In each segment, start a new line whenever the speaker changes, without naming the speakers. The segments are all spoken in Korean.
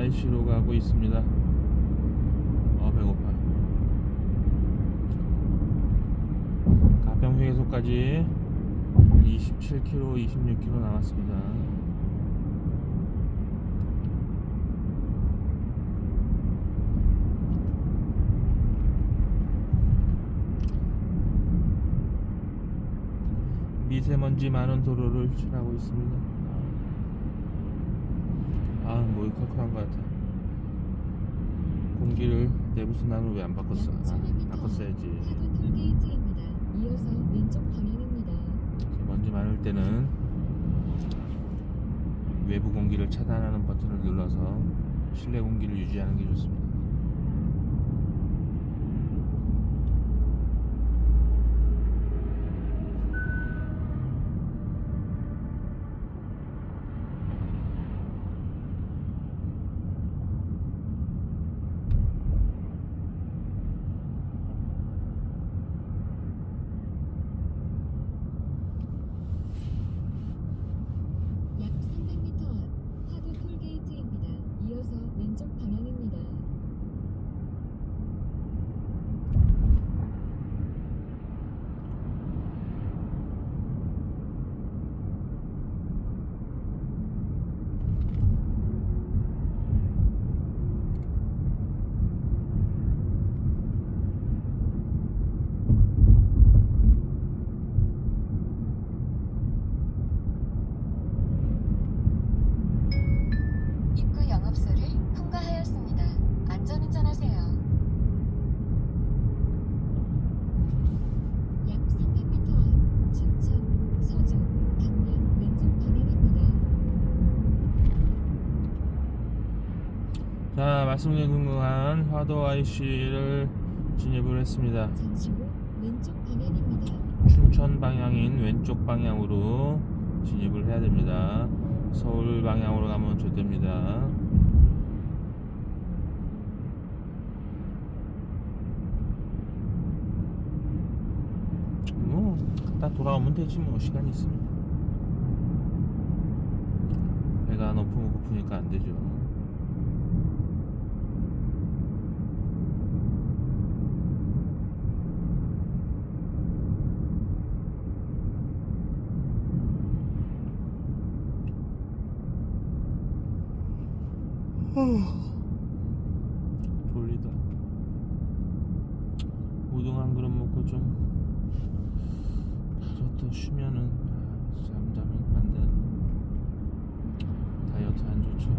IC로 가고 있습니다. 어 배고파. 가평 휴게소까지 27km, 26km 남았습니다. 미세먼지 많은 도로를 지나고 있습니다. 아, 목이 컬컬한 것 같아. 공기를 내부 순환을 왜 안 바꿨어? 아, 바꿨어야지.
톨게이트입니다. 이어서 왼쪽 방향입니다.
먼지 많을 때는 외부 공기를 차단하는 버튼을 눌러서 실내 공기를 유지하는 게 좋습니다.
약 300m 앞 파도 톨게이트입니다. 이어서 왼쪽 방향입니다. 입구 영업소를 통과하였습니다. 안전운전하세요. 약 300m 앞 춘천, 서주, 강남 왼쪽 방향입니다.
자, 말씀드린 궁금한 화도 IC를 진입을 했습니다.
잠시 후 왼쪽 방향입니다.
춘천 방향인 왼쪽 방향으로 진입을 해야 됩니다. 서울 방향으로 가면 좋됩니다. 뭐, 다 돌아오면 되지 뭐 시간이 있으면. 배가 너무 고프니까 안 되죠. 졸리다. 우동 한 그릇 먹고 좀 쉬면은 아, 잠자면 안 되는 다이어트 안 좋죠.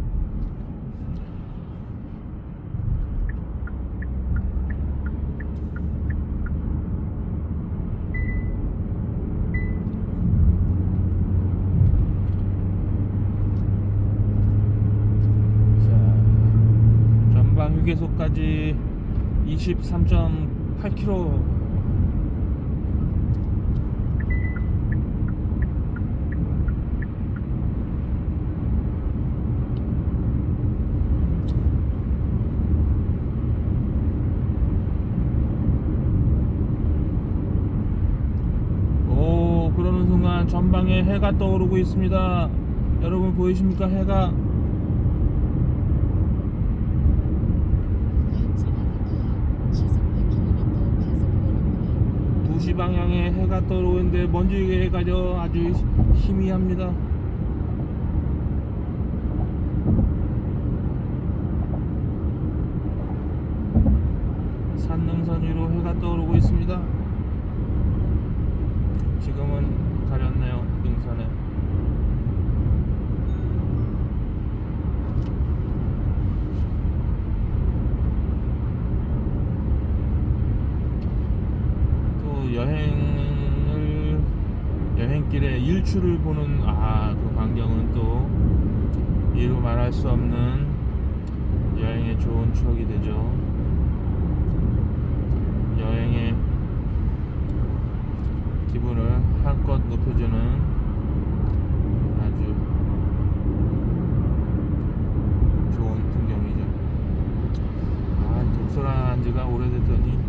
자, 전방 휴게소까지 23.8km 오 그러는 순간 전방에 해가 떠오르고 있습니다 여러분 보이십니까 해가
약 700m 앞 시속 100km 과속 구간입니다.
2시 방향에 해가 떠오르는데 먼지가 저 아주 희미합니다. 산능선 위로 해가 떠오르고 있습니다. 지금은 가렸네요, 능선에. 또 여행을 여행길에 일출을 보는 아 그 광경은 또 이루 말할 수 없는 여행의 좋은 추억이 되죠. 여행의 기분을 한껏 높여주는 아주 좋은 풍경이죠. 아 독서란 지가 오래됐더니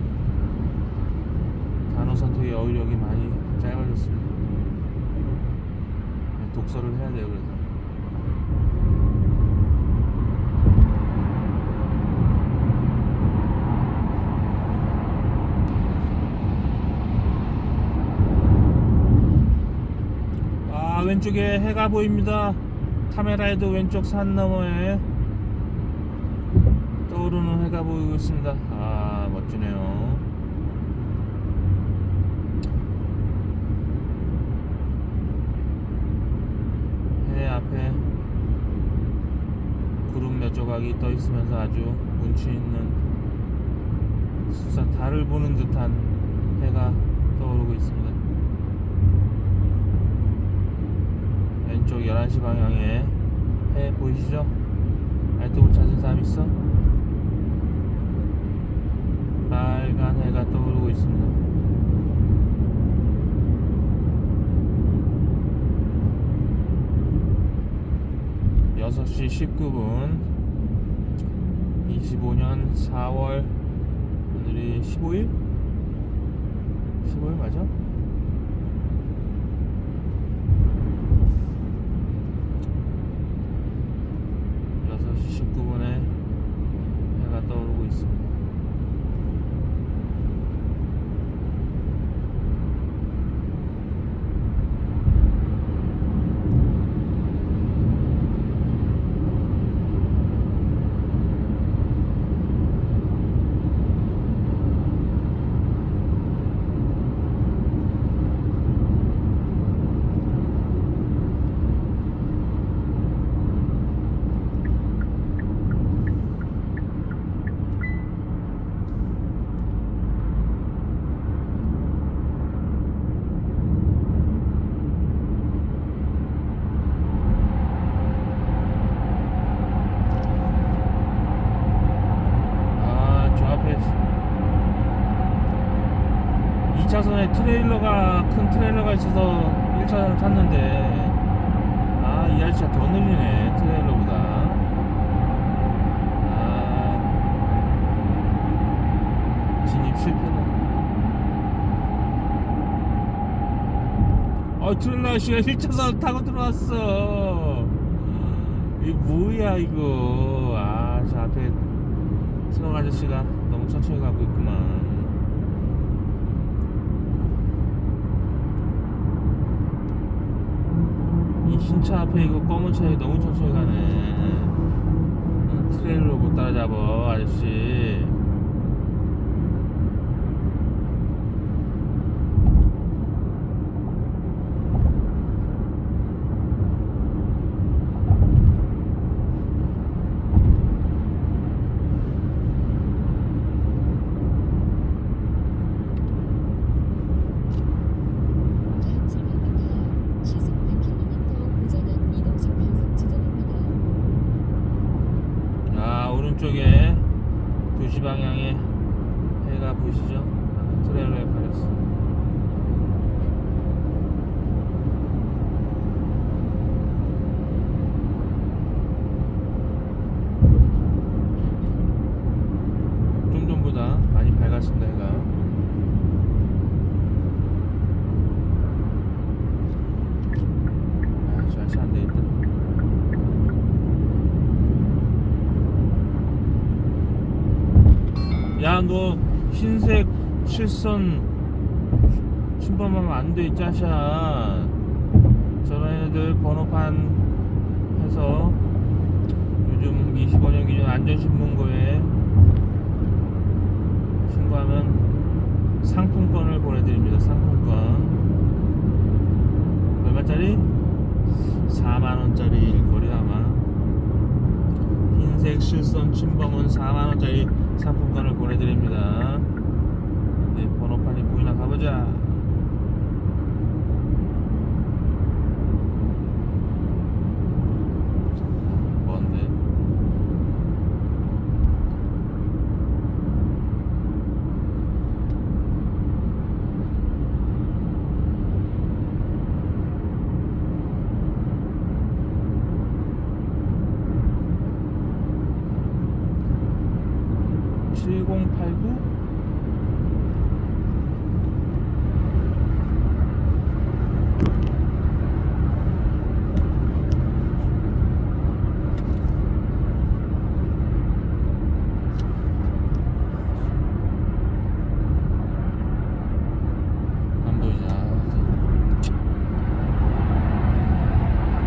단어 선택의 어휘력이 많이 짧아졌습니다. 독서를 해야 돼요, 그래서. 왼쪽에 해가 보입니다. 카메라에도 왼쪽 산 너머에 떠오르는 해가 보이고 있습니다. 아 멋지네요. 해 앞에 구름 몇 조각이 떠 있으면서 아주 운치 있는 진짜 달을 보는 듯한 해가 떠오르고 있습니다. 왼쪽 11시 방향에 해 보이시죠? 아직도 못 찾은 사람 있어? 빨간 해가 떠오르고 있습니다. 6시 19분 25년 4월 오늘이 15일? 15일 맞아? 여섯 시 19분에 해가 떠오르고 있습니다. 아, 저 앞에 2차선에 트레일러가 큰 트레일러가 있어서 1차선을 탔는데 아, 이 아저씨가 더 느리네. 트레일러보다. 아. 진입 실패다. 어, 트레일러 아저씨가 1차선 타고 들어왔어. 이게 뭐야, 이거. 아, 저 앞에 트럭 아저씨가 너무 천천히 가고 있구만. 이 흰 차 앞에 이거 검은 차에 너무 천천히 가네. 응, 트레일러 못 따라잡아, 아저씨.
약 700m 시속 100km 우전은 이동식 단속 지점입니다.
아, 오른쪽에 2시 방향에 해가 보이시죠? 아, 트레일러에 가렸어. 좀 전보다 많이 밝았습니다, 해가. 아, 저 아저씨 안 되겠다. 야, 너 흰색 실선 신범하면 안 돼, 이 짜샤. 애들 번호판 해서 요즘 25년 기준 안전신문고에 신고하면 상품권을 보내드립니다. 상품권. 얼마짜리? 4만원짜리 거리 아마. 흰색 실선 침범은 4만 원짜리 상품권을 보내드립니다. 네, 번호판이 보이나 가보자. 뭔데? (7089)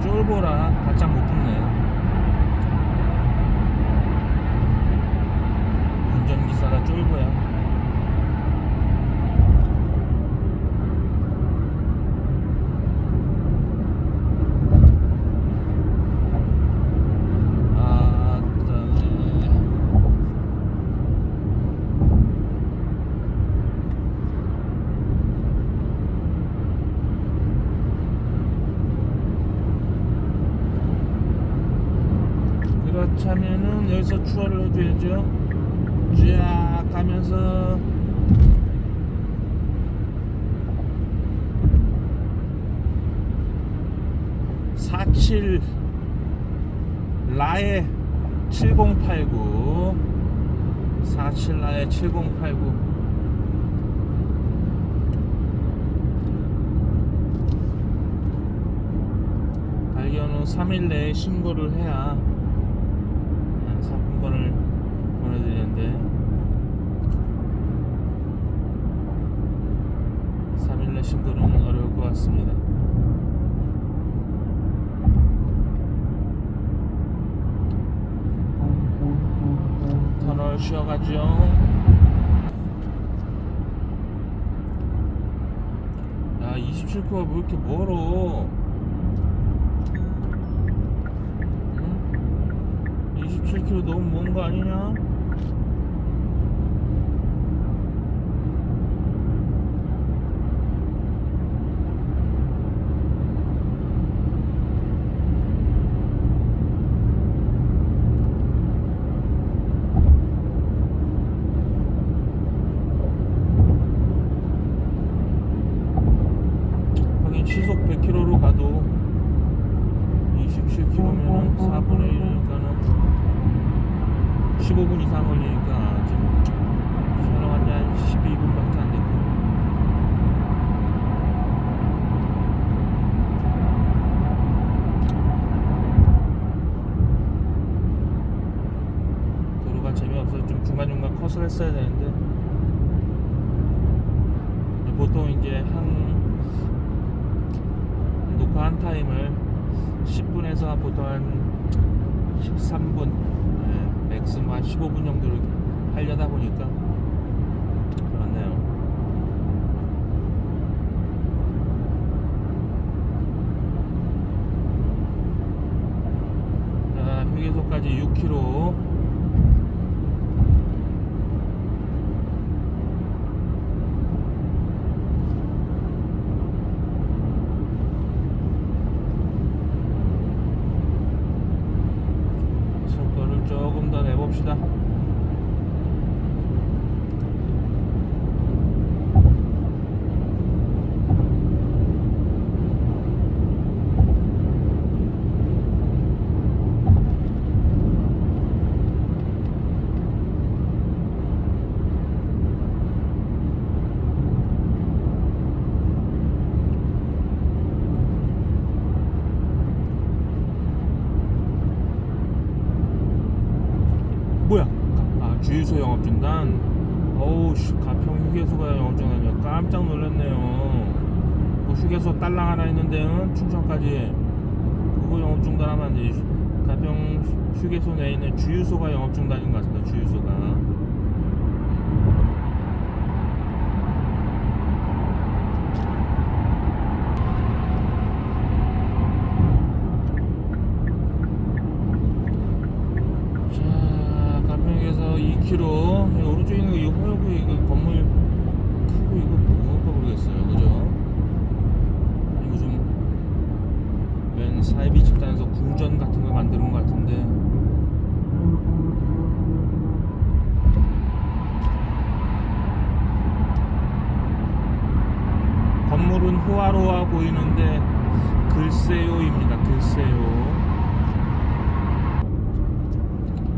쫄보라 바짝 못 붙네 운전기사가 쫄보야 아, 그다음에 그렇다면은 여기서 추월을 해줘야죠. 쫙 가면서. 사칠 라의 7089 47 라의 7089 발견 후 3일 내에 신고를 해야 상품권을 보내드리는데 3일 내 신고는 어려울 것 같습니다. 터널 쉬어가죠. 야 27km가 왜 이렇게 멀어? 응? 27km 너무 먼 거 아니냐? 하긴 시속 100km로 가도 27km면 4분의 1이니까는 15분 이상 걸리니까 지금 촬영한 지한 12분밖에 안 됐고 도로가 재미없어서 좀 중간중간 컷을 했어야 되는데. 보통 이제 한 녹화 한 타임을 10분에서 보통 한 13분 네, 맥스멈 한 15분 정도로 이렇게 하려다 보니까 그렇네요. 자 휴게소까지 6km 속도를 조금 더 내봅시다. 뭐야? 아 주유소 영업 중단. 어우 씨 가평 휴게소가 영업 중단이야. 깜짝 놀랐네요. 뭐 휴게소 있는데 응? 춘천까지 그거 영업 중단하면 안 되지. 가평 휴게소 내에 있는 주유소가 영업 중단인 것 같습니다. 주유소가. 자, 가평역에서 2km. 이 오른쪽에 있는 이 호요구 이거 건물 크고 이거 뭔가 모르겠어요. 그죠? 이거 좀, 웬 사이비 집단에서 궁전 같은 걸 만드는 것 같은데. 건물은 호화로워 보이는데 글쎄요입니다. 글쎄요.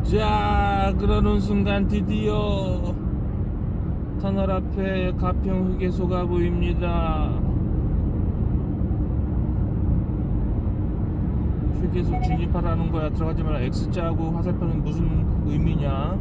자 그러는 순간 드디어 터널 앞에 가평 휴게소가 보입니다 휴게소 진입하라는 거야 들어가지 마라 X자하고 화살표는 무슨 의미냐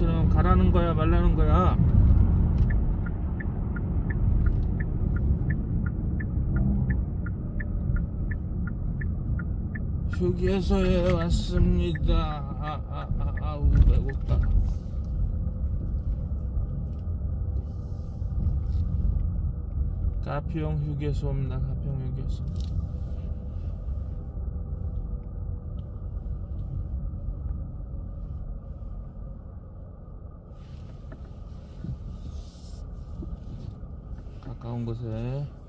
는 가라는 거야 말라는 거야? 휴게소에 왔습니다. 아, 아, 아, 아우 배고파. 가평 휴게소입니다 가평 휴게소 가까운 곳에